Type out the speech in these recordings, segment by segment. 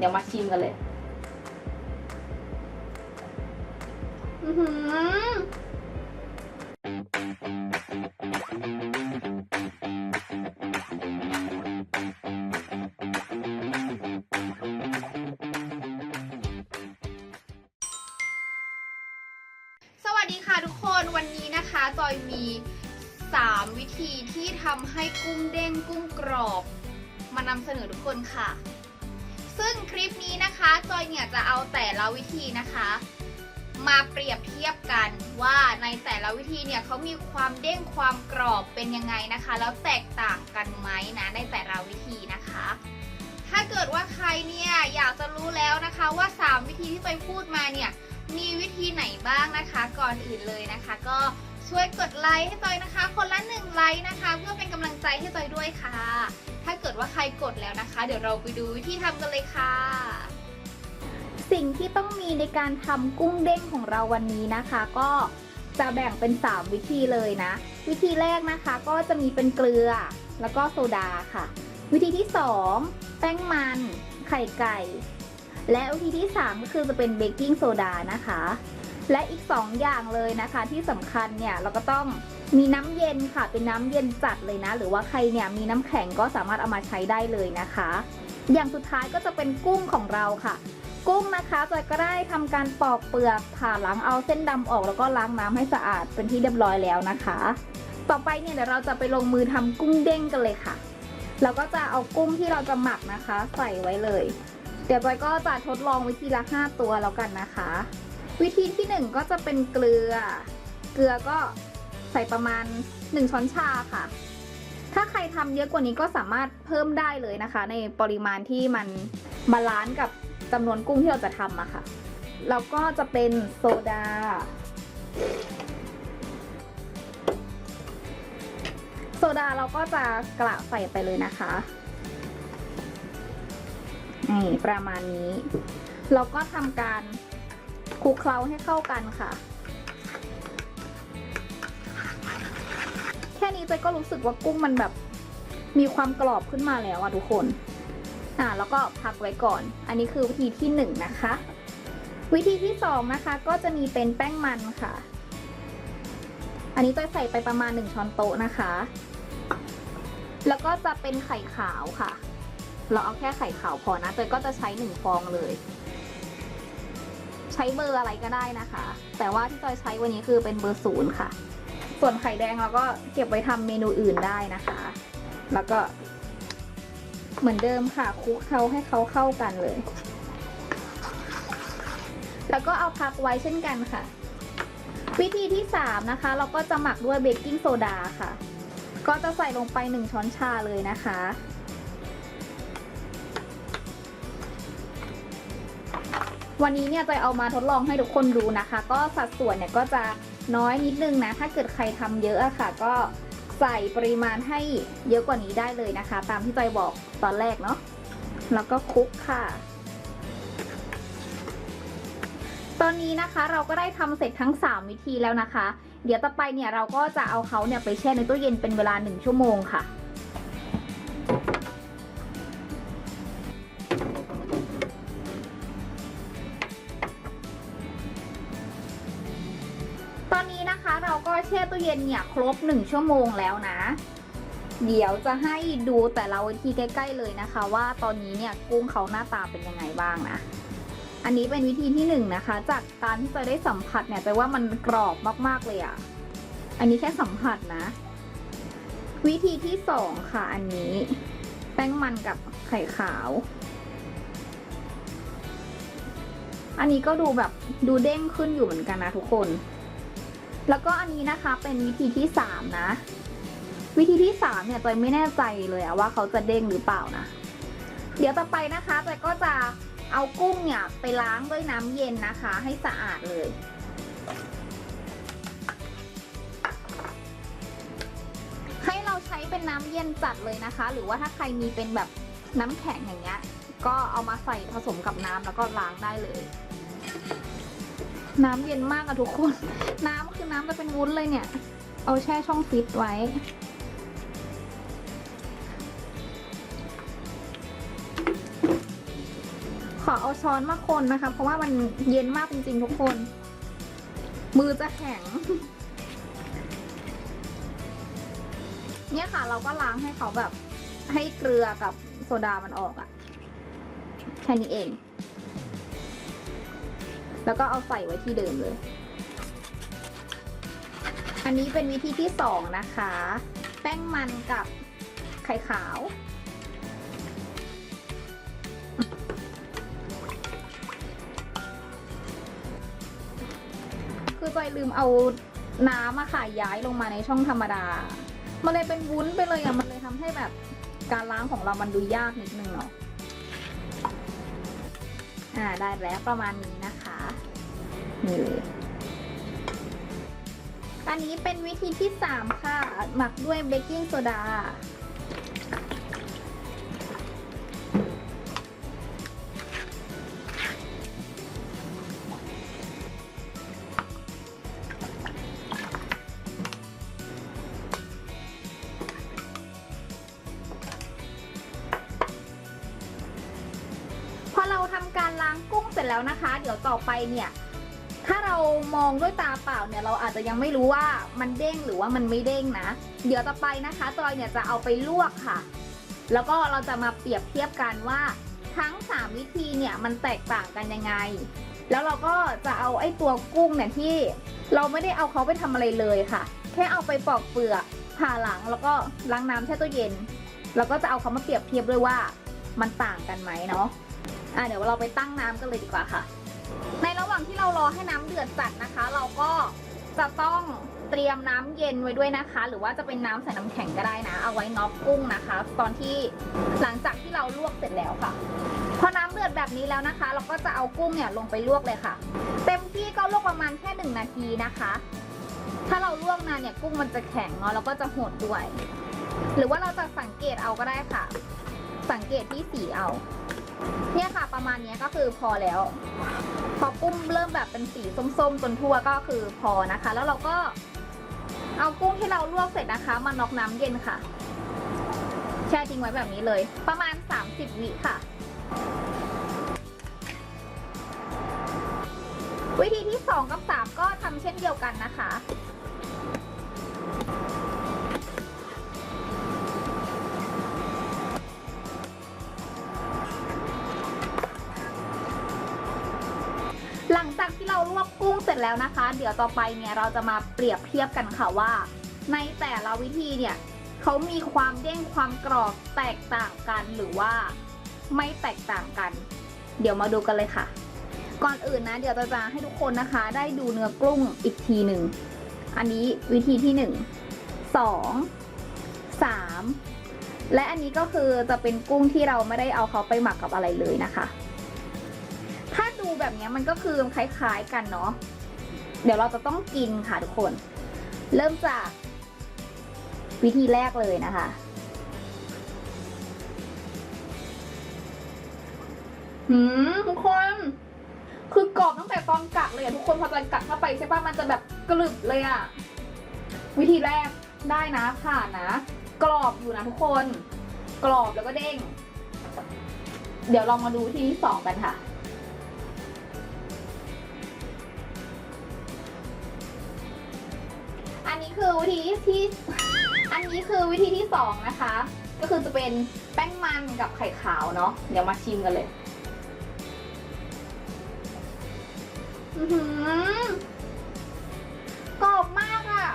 เดี๋ยวมาชิมกันเลย อือหือสวัสดีค่ะทุกคนวันนี้นะคะจอยมี 3 วิธีที่ทำให้กุ้งเด้งกุ้งกรอบ มานำเสนอทุกคนค่ะ ซึ่งคลิปนี้นะคะจอยเนี่ยจะเอาแต่ละวิธีนะคะ มาเปรียบเทียบกันว่าในแต่ละวิธีเนี่ยเขามีความเด้งความกรอบเป็นยังไงนะคะ แล้วแตกต่างกันไหมนะในแต่ละวิธีนะคะ ถ้าเกิดว่าใครเนี่ยอยากจะรู้แล้วนะคะว่า 3 วิธีที่จอยพูดมาเนี่ยมีวิธีไหนบ้างนะคะ ก่อนอื่นเลยนะคะ ก็ช่วยกดไลค์ให้จอยนะคะ คนละหนึ่งไลค์นะคะ เพื่อเป็นกำลังใจให้จอยด้วยค่ะ ถ้าเกิดว่าใครกดแล้วนะคะ เดี๋ยวเราไปดูวิธีทำกันเลยค่ะ สิ่งที่ต้องมีในการทำกุ้งเด้งของเราวันนี้นะคะ ก็จะแบ่งเป็น 3 วิธีเลยนะ วิธีแรกนะคะก็จะมีเป็นเกลือแล้วก็โซดาค่ะ วิธีที่ 2 แป้งมัน ไข่ไก่ และวิธีที่ 3 ก็คือจะเป็นเบกกิ้งโซดานะคะ และอีก 2 อย่างเลยนะคะที่สำคัญเนี่ยเราก็ต้องมีน้ำเย็นค่ะเป็นน้ำเย็นจัดเลยนะ หรือว่าใครเนี่ยมีน้ำแข็งก็สามารถเอามาใช้ได้เลยนะคะ อย่างสุดท้ายก็จะเป็นกุ้งของเราค่ะ กุ้งนะคะจอยก็ได้ทำการปอกเปลือกผ่าล้างเอาเส้นดำออกแล้วก็ล้างน้ำให้สะอาดเป็นที่เรียบร้อยแล้วนะคะ ต่อไปเนี่ยเดี๋ยวเราจะไปลงมือทำกุ้งเด้งกันเลยค่ะเราก็จะเอากุ้งที่เราจะหมักนะคะ ใส่ไว้เลย เดี๋ยวจอยก็จะทดลองวิธีละ5ตัวแล้วกันนะคะ วิธีที่ 1 ก็จะเป็นเกลือ เกลือก็ใส่ประมาณ 1 ช้อนชาค่ะ ถ้าใครทำเยอะกว่านี้ก็สามารถเพิ่มได้เลยนะคะ ในปริมาณที่มันบาลานซ์กับจำนวนกุ้งที่เราจะทำอะค่ะ แล้วก็จะเป็นโซดา โซดาเราก็จะกระใส่ไปเลยนะคะนี่ประมาณนี้ เราก็ทำการ คลุกเคล้าให้เข้ากันค่ะ แค่นี้เจ๊ก็รู้สึกว่ากุ้งมันแบบมีความกรอบขึ้นมาแล้วอะทุกคน อ่าแล้วก็พักไว้ก่อน อันนี้คือวิธีที่หนึ่งนะคะ วิธีที่สองนะคะก็จะมีเป็นแป้งมันค่ะ อันนี้จะใส่ไปประมาณหนึ่งช้อนโต๊ะนะคะ แล้วก็จะเป็นไข่ขาวค่ะ เราเอาแค่ไข่ขาวพอนะเตยก็จะใช้หนึ่งฟองเลย ช้เบอร์อะไรก็ได้นะคะ แต่ว่าที่จอยใช้วันนี้คือเป็นเบอร์ศูนย์ค่ะ ส่วนไข่แดงเราก็เก็บไว้ทำเมนูอื่นได้นะคะ แล้วก็ เหมือนเดิมค่ะคลุกเคล้าให้เขาเข้ากันเลย แล้วก็เอาพักไว้เช่นกันค่ะ วิธีที่สามนะคะ เราก็จะหมักด้วยเบกกิ้งโซดาค่ะ ก็จะใส่ลงไปหนึ่งช้อนชาเลยนะคะ วันนี้เนี่ยจะเอามาทดลองให้ทุกคนดูนะคะ ก็สัดส่วนเนี่ยก็จะน้อยนิดนึงนะ ถ้าเกิดใครทำเยอะอะค่ะ ก็ใส่ปริมาณให้เยอะกว่านี้ได้เลยนะคะ ตามที่จอยบอกตอนแรกเนาะแล้วก็คลุกค่ะ ตอนนี้นะคะเราก็ได้ทำเสร็จทั้ง 3 วิธีแล้วนะคะ เดี๋ยวต่อไปเนี่ยเราก็จะเอาเขาเนี่ยไปแช่ในตู้เย็นเป็นเวลา 1 ชั่วโมงค่ะ เย็นเนี่ยครบ 1 ชั่วโมงแล้วนะ เดี๋ยวจะให้ดูแต่ละวิธีใกล้ ๆ เลยนะคะ ว่าตอนนี้เนี่ยกุ้งเขาหน้าตาเป็นยังไงบ้างนะ อันนี้เป็นวิธีที่หนึ่งนะคะ จากการที่จะได้สัมผัสเนี่ยแต่ว่ามันกรอบมากๆเลยอะ่ะ อันนี้แค่สัมผัสนะ วิธีที่สองค่ะ อันนี้ แป้งมันกับไข่ขาว อันนี้ก็ดูแบบดูเด้งขึ้นอยู่เหมือนกันนะทุกคน แล้วก็อันนี้นะคะเป็นวิธีที่สามนะ วิธีที่สามเนี่ยจอยไม่แน่ใจเลยอะว่าเขาจะเด้งหรือเปล่านะ เดี๋ยวต่อไปนะคะจอยก็จะเอากุ้งเนี่ยไปล้างด้วยน้ำเย็นนะคะ ให้สะอาดเลยให้เราใช้เป็นน้ำเย็นจัดเลยนะคะ หรือว่าถ้าใครมีเป็นแบบน้ำแข็งอย่างเงี้ย ก็เอามาใส่ผสมกับน้ำแล้วก็ล้างได้เลย น้ำเย็นมากอะทุกคน น้ำคือน้ำจะเป็นวุ้นเลยเนี่ย เอาแช่ช่องฟิตไว้ ขอเอาช้อนมาคนนะคะ เพราะว่ามันเย็นมากจริงๆทุกคน มือจะแข็ง เนี่ยค่ะเราก็ล้างให้เขาแบบให้เกลือกับโซดามันออกอะแค่นี้เอง แล้วก็เอาใส่ไว้ที่เดิมเลย อันนี้เป็นวิธีที่สองนะคะ แป้งมันกับไข่ขาว คือจอยลืมเอาน้ำมาค่ะย้ายลงมาในช่องธรรมดา มันเลยเป็นวุ้นไปเลยอะมันเลยทำให้แบบการล้างของเรามันดูยากนิดนึงเนาะ อ่าได้แล้วประมาณนี้นะคะนี่เลยอันนี้เป็นวิธีที่ 3 ค่ะ หมักด้วยเบกกิ้งโซดา การล้างกุ้งเสร็จแล้วนะคะ เดี๋ยวต่อไปเนี่ย ถ้าเรามองด้วยตาเปล่าเนี่ยเราอาจจะยังไม่รู้ว่ามันเด้งหรือว่ามันไม่เด้งนะ เดี๋ยวต่อไปนะคะจอยเนี่ยจะเอาไปลวกค่ะ แล้วก็เราจะมาเปรียบเทียบกันว่าทั้ง 3 วิธีเนี่ยมันแตกต่างกันยังไง แล้วเราก็จะเอาไอ้ตัวกุ้งเนี่ยที่เราไม่ได้เอาเขาไปทำอะไรเลยค่ะ แค่เอาไปปอกเปลือกผ่าหลังแล้วก็ล้างน้ำแช่ตู้เย็น แล้วก็จะเอาเขามาเปรียบเทียบด้วยว่ามันต่างกันไหมเนาะ อะเดี๋ยวเราไปตั้งน้ำกันเลยดีกว่าค่ะ ในระหว่างที่เรารอให้น้ำเดือดจัดนะคะ เราก็จะต้องเตรียมน้ำเย็นไว้ด้วยนะคะ หรือว่าจะเป็นน้ำใส่น้ำแข็งก็ได้นะ เอาไว้น็อกกุ้งนะคะ ตอนที่หลังจากที่เราลวกเสร็จแล้วค่ะ พอน้ำเดือดแบบนี้แล้วนะคะ เราก็จะเอากุ้งเนี่ยลงไปลวกเลยค่ะ เต็มที่ก็ลวกประมาณแค่หนึ่งนาทีนะคะ ถ้าเราลวกนานเนี่ยกุ้งมันจะแข็งเนาะแล้วก็จะหดด้วย หรือว่าเราจะสังเกตเอาก็ได้ค่ะ สังเกตที่สีเอา เนี่ยค่ะประมาณนี้ก็คือพอแล้ว พอกุ้งเริ่มแบบเป็นสีส้มๆจนทั่วก็คือพอนะคะ แล้วเราก็เอากุ้งที่เราลวกเสร็จนะคะ มาน็อกน้ำเย็นค่ะ แช่ทิ้งไว้แบบนี้เลย ประมาณ 30 วิค่ะ วิธีที่ 2 กับ 3 ก็ทำเช่นเดียวกันนะคะ กุ้งเสร็จแล้วนะคะ เดี๋ยวต่อไปเนี่ยเราจะมาเปรียบเทียบกันค่ะว่า ในแต่ละวิธีเนี่ยเขามีความเด้งความกรอบแตกต่างกันหรือว่าไม่แตกต่างกัน เดี๋ยวมาดูกันเลยค่ะ ก่อนอื่นนะ เดี๋ยวจะจะให้ทุกคนนะคะ ได้ดูเนื้อกุ้งอีกทีหนึ่งอันนี้วิธีที่หนึ่งสองสามและอันนี้ก็คือจะเป็นกุ้งที่เราไม่ได้เอาเขาไปหมักกับอะไรเลยนะคะ แบบนี้มันก็คือคล้ายๆกันเนาะเดี๋ยวเราจะต้องกินค่ะทุกคน เริ่มจากวิธีแรกเลยนะคะ หืมทุกคน คือกรอบตั้งแต่ตอนกัดเลยอะทุกคนพอตอนกัดเข้าไปใช่ปะมันจะแบบกรึบเลยอะวิธีแรกได้นะผ่านนะ กรอบอยู่นะทุกคน กรอบแล้วก็เด้ง เดี๋ยวลองมาดูที่สองกันค่ะ คือวิธีที่ อันนี้คือวิธีที่สองนะคะ ก็คือจะเป็นแป้งมันกับไข่ขาวเนาะ เดี๋ยวมาชิมกันเลย อือหือกรอบมากอะ่ะ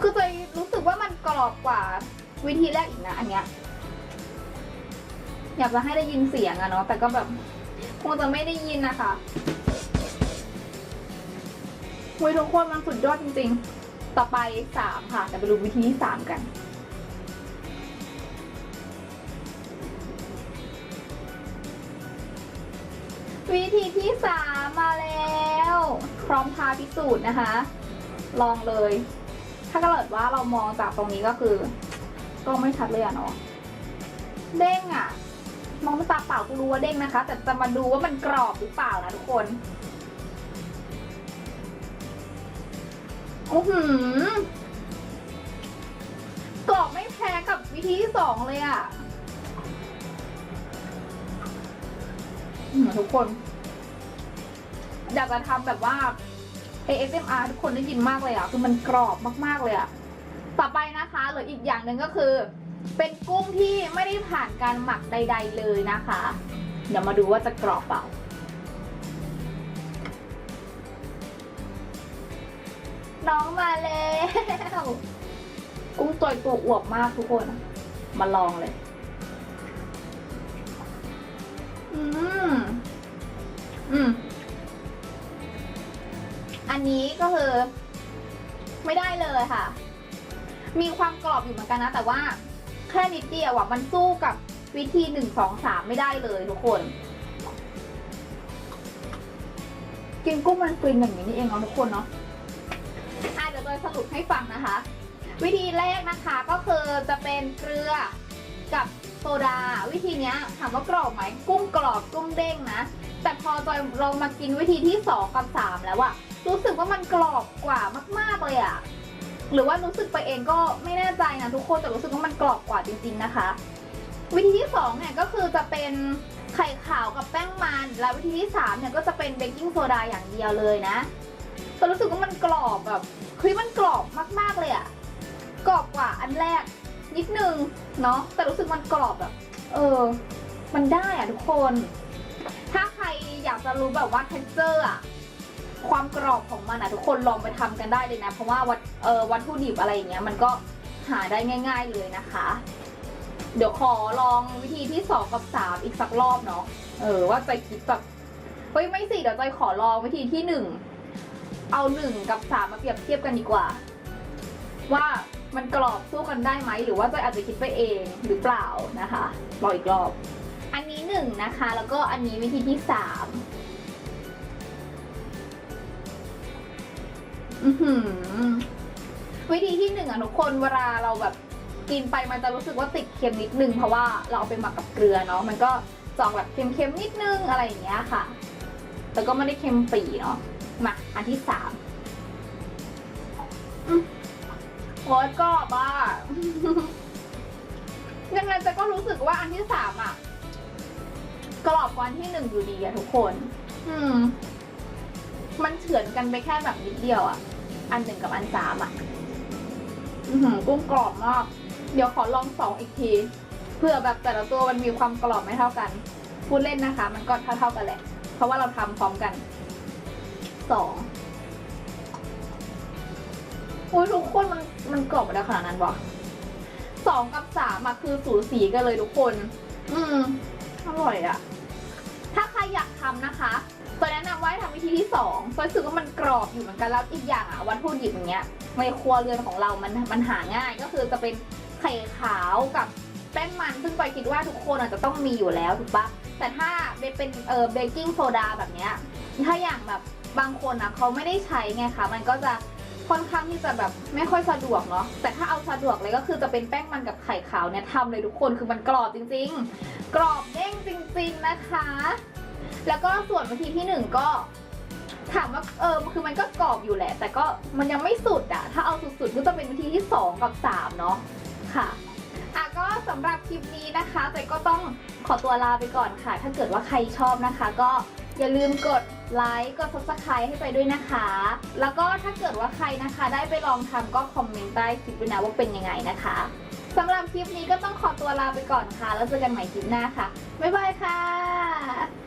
คือใจรู้สึกว่ามันกรอบกว่าวิธีแรกอีกนะ อันเนี้ย อยากจะให้ได้ยินเสียงอะเนาะ แต่ก็แบบคงจะไม่ได้ยินนะคะคุยทุกคนมันสุดยอดจริงๆ ต่อไปสามค่ะแต่ไปดูวิธีที่สามกัน วิธีที่สามมาแล้ว พร้อมทาพิสูจน์นะคะ ลองเลย ถ้าเกิดว่าเรามองจากตรงนี้ก็คือ ก็ไม่ชัดเลยอะเนาะเด้งอะมองด้วยตาเปล่าก็รู้ว่าเด้งนะคะ แต่จะมาดูว่ามันกรอบหรือเปล่านะทุกคน อ้โหกรอบไม่แพ้กับวิธีที่สองเลยอะอืมทุกคนอยากจะทำแบบว่า ASMR ทุกคนได้ยินมากเลยอะ คือมันกรอบมากๆเลยอะ ต่อไปนะคะเหลืออีกอย่างหนึ่งก็คือ เป็นกุ้งที่ไม่ได้ผ่านการหมักใด ๆ เลยนะคะ เดี๋ยวมาดูว่าจะกรอบเปล่า น้องมาแล้วกุ้งตัวตัวอวบมากทุกคน มาลองเลย อืม อืม อันนี้ก็คือ ไม่ได้เลยค่ะ มีความกรอบอยู่เหมือนกันนะ แต่ว่า แค่นิดเดียวอะ มันสู้กับวิธีหนึ่งสองสามไม่ได้เลยทุกคน กินกุ้งมันฟินอย่างนี้นี่เองเนาะทุกคนเนาะอะเดี๋ ยสรุปให้ฟังนะคะ วิธีแรกนะคะก็คือจะเป็นเกลือกับโซดา วิธีนี้ถามว่ากรอบไหมกุ้งกรอบกุ้งเด้งนะ แต่พอจอยเรามากินวิธีที่สองกับสามแล้วอะรู้สึกว่ามันกรอบกว่ามาก ๆเลยอะหรือว่ารู้สึกไปเองก็ไม่แน่ใจนะทุกคนแต่รู้สึกว่ามันกรอบกว่าจริง ๆนะคะ วิธีที่สองเนี่ยก็คือจะเป็นไข่ขาวกับแป้งมัน แล้ววิธีที่สามเนี่ยก็จะเป็นเบกกิ้งโซดาอย่างเดียวเลยนะ แต่รู้สึกว่ามันกรอบแบบเฮ้ยมันกรอบมากๆเลยอะกรอบกว่าอันแรก นิดนึงเนาะแต่รู้สึกมันกรอบแบบ เออ มันได้อะทุกคน ถ้าใครอยากจะรู้แบบว่า texture อะความกรอบของมันอะทุกคนลองไปทำกันได้เลยนะ เพราะว่าวัตเออวัตถุดิบอะไรอย่างเงี้ย มันก็หาได้ง่าย ๆเลยนะคะ เดี๋ยวขอลองวิธีที่สองกับสามอีกสักรอบเนาะเออว่าใจคิดแบบเฮ้ยไม่สิเดี๋ยวใจขอลองวิธีที่หนึ่ง เอาหนึ่งกับสามมาเปรียบเทียบกันดีกว่า ว่ามันกรอบสู้กันได้ไหม หรือว่าใจอาจจะคิดไปเองหรือเปล่านะคะรออีกรอบ อันนี้หนึ่งนะคะ แล้วก็อันนี้วิธีที่สามอื้อหือวิธีที่หนึ่งอะทุกคนเวลาเราแบบกินไปมันจะรู้สึกว่าติดเค็มนิดนึงเพราะว่าเราเอาไปหมักกับเกลือเนาะมันก็จองแบบเค็มๆนิดนึงอะไรอย่างเงี้ยค่ะ แต่ก็ไม่ได้เค็มปีเนาะ มาอันที่สามอืมโอ๊ยกรอบอะยังไงแต่ก็รู้สึกว่าอันที่สามอะ กรอบกว่าอันที่หนึ่งอยู่ดีอะทุกคน อืม มันเฉือนกันไปแค่แบบนิดเดียวอะอันหนึ่งกับอันสามอะอือหือกุ้งกรอบมาก เดี๋ยวขอลองสองอีกทีเพื่อแบบแต่ละตัวมันมีความกรอบไม่เท่ากัน พูดเล่นนะคะ มันก็เท่าเท่าๆกันแหละ เพราะว่าเราทำพร้อมกัน สองโอ้ยทุกคนมันมันกรอบมาได้ขนาดนั้นวะสองกับสามอะคือสูสีกันเลยทุกคน อืมอร่อยอะถ้าใครอยากทำนะคะตัวแนะนำว่าให้ทำวิธีที่สองเพราะรู้สึกว่ามันกรอบอยู่เหมือนกันแล้วอีกอย่างอะวัตถุดิบอย่างเงี้ยในครัวเรือนของเรามันมันหาง่ายก็คือจะเป็นไข่ขาวกับแป้งมัน ซึ่งปอยคิดว่าทุกคนอาจจะต้องมีอยู่แล้วถูกปะแต่ถ้าเป็นเออเบกกิ้งโซดาแบบเนี้ยถ้าอย่างแบบ บางคนอะเขาไม่ได้ใช้ไงคะมันก็จะค่อนข้างที่จะแบบไม่ค่อยสะดวกเนาะแต่ถ้าเอาสะดวกเลยก็คือจะเป็นแป้งมันกับไข่ขาวเนี่ยทำเลยทุกคนคือมันกรอบจริง ๆ กรอบเด้งจริง ๆนะคะ แล้วก็ส่วนวิธีที่หนึ่งก็ถามว่าเออคือมันก็กรอบอยู่แหละ แต่ก็มันยังไม่สุดอะถ้าเอาสุดๆก็จะเป็นวิธีที่สองกับสามเนาะค่ะอะก็สำหรับคลิปนี้นะคะแต่ก็ต้องขอตัวลาไปก่อนค่ะ ถ้าเกิดว่าใครชอบนะคะ ก็อย่าลืมกด ไลค์กด subscribe ให้ไปด้วยนะคะ แล้วก็ถ้าเกิดว่าใครนะคะ ได้ไปลองทำก็คอมเมนต์ใต้คลิปด้วยนะว่าเป็นยังไงนะคะสำหรับคลิปนี้ก็ต้องขอตัวลาไปก่อนค่ะ แล้วเจอกันใหม่คลิปหน้าค่ะ บ๊ายบายค่ะ